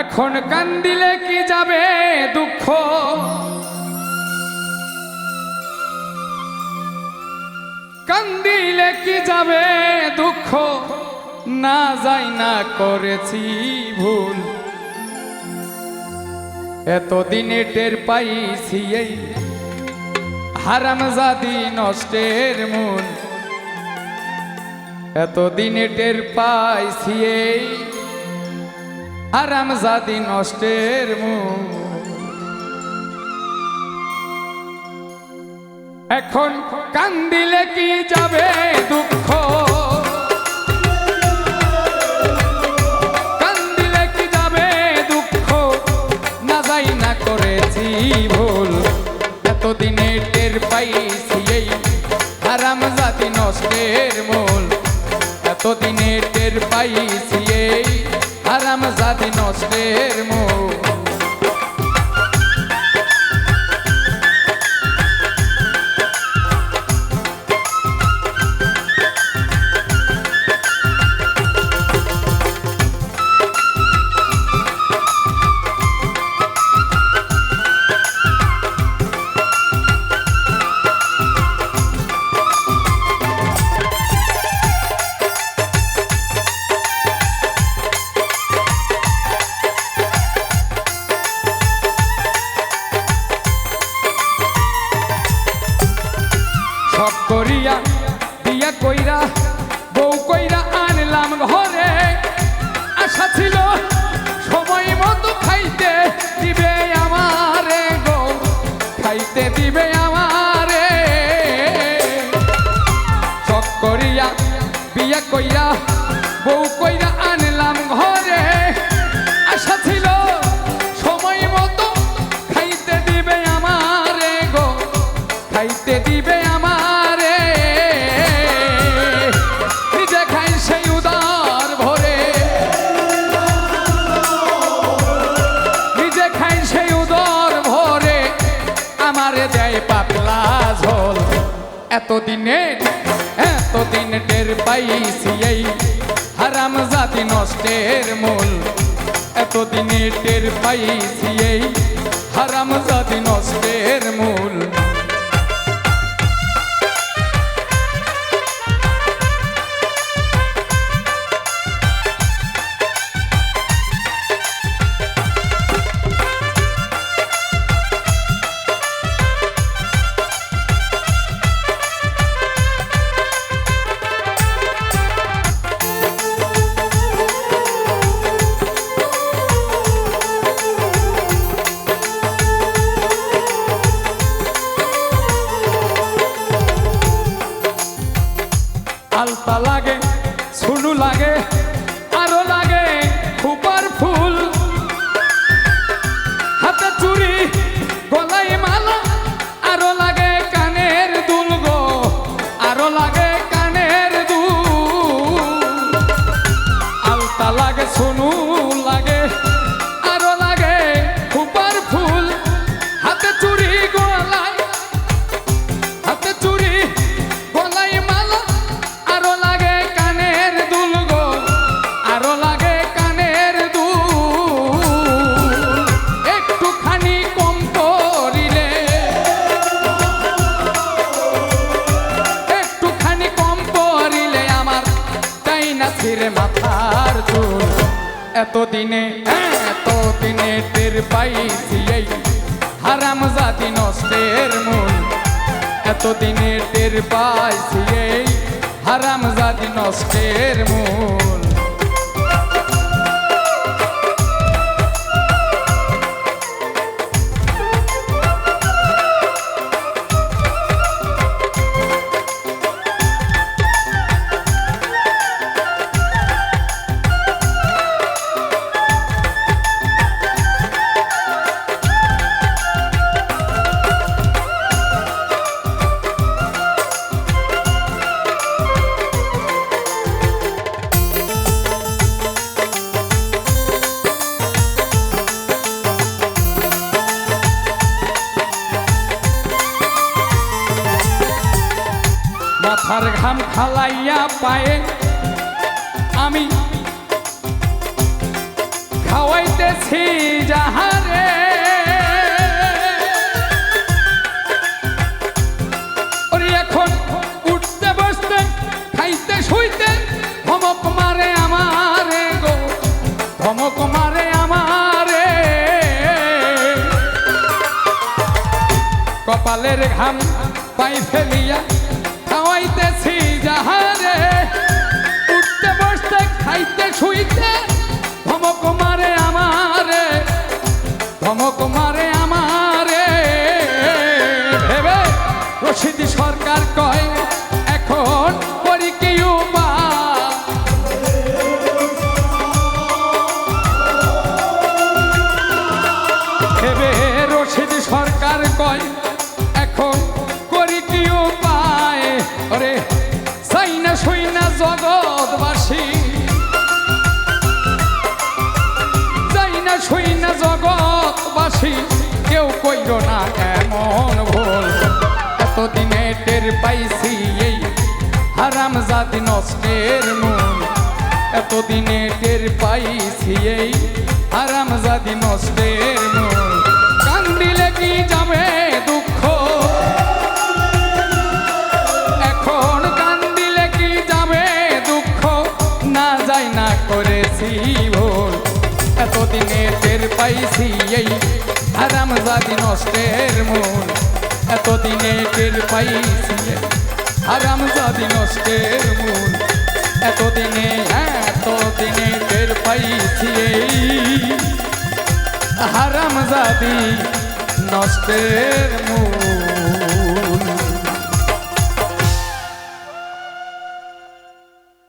এখন কান্দিলে কি যাবে দুঃখ? কান্দিলে কি যাবে দুঃখ? না যাই না করেছি ভুল। এতদিনে টের পাইছি এই হারামজাদি নষ্টের মূল। এতদিনে টের পাইছি এই হারামজাদি নষ্টের মূল। এখন কান্দিলে কি যাবে দুঃখ? কান্দিলে কি যাবে দুঃখ? না যাই না করেছি ভুল। এতদিনে টের পাইছি এই হারাম জাতি নষ্টের মূল। এতদিনে টের পাইছি হারাম জাতি নষ্টের করিয়া দিয়া কইরা, বউ কইরা আনলাম ঘরে। আশা ছিল সময় মতো খাইতে দিবে আমারে গো, খাইতে দিবে আমারে। সব করিয়া, বিয়া কইরা, বউ কইরা আনলাম ঘরে। আশা ছিল সময় মতো খাইতে দিবে আমারে গো, খাইতে দিবে এতদিনে, এতদিন টের পাইছি এই হারাম জাতি নষ্টের মূল। এতদিনে টের পাইছি এই হারাম জাতি নষ্টের মূল। છૂડું લાગે? মাথার চুল। এতদিনে এতদিনে টের পাইছি এই হারাম জাতি নষ্টের মূল। এতদিনে টের পাইছি এই হারাম জাতি নষ্টের মূল। পায়ে আমি খাওয়াইতেছি যাহারে। এখন উঠতে বসতে, খাইতে শুইতে ধমক মারে আমারে গো, ধমক মারে আমারে। কপালের ঘাম পাই ফেলিয়া ধমক মারে আমারে ভেবে রশিদ সরকার কেউ কইর না এমন ভুল? এতদিনে টের পাইছি এই হারাম জাতি নষ্টের মূল। এতদিনে টের পাইছি এই হারাম জাতি নষ্টের মূল। কান্দিলে কি যাবে দুঃখ? এখন কান্দিলে কি যাবে দুঃখ? না যাই না করেছি ভুল। এতদিনে টের পাইছি জাতি নষ্টের মূল। এতদিনে টের পাইছি আরাম জাতি নষ্টের মূল। এতদিনে এতদিনে টের পাইছি হারাম জাতি নষ্টের মূল।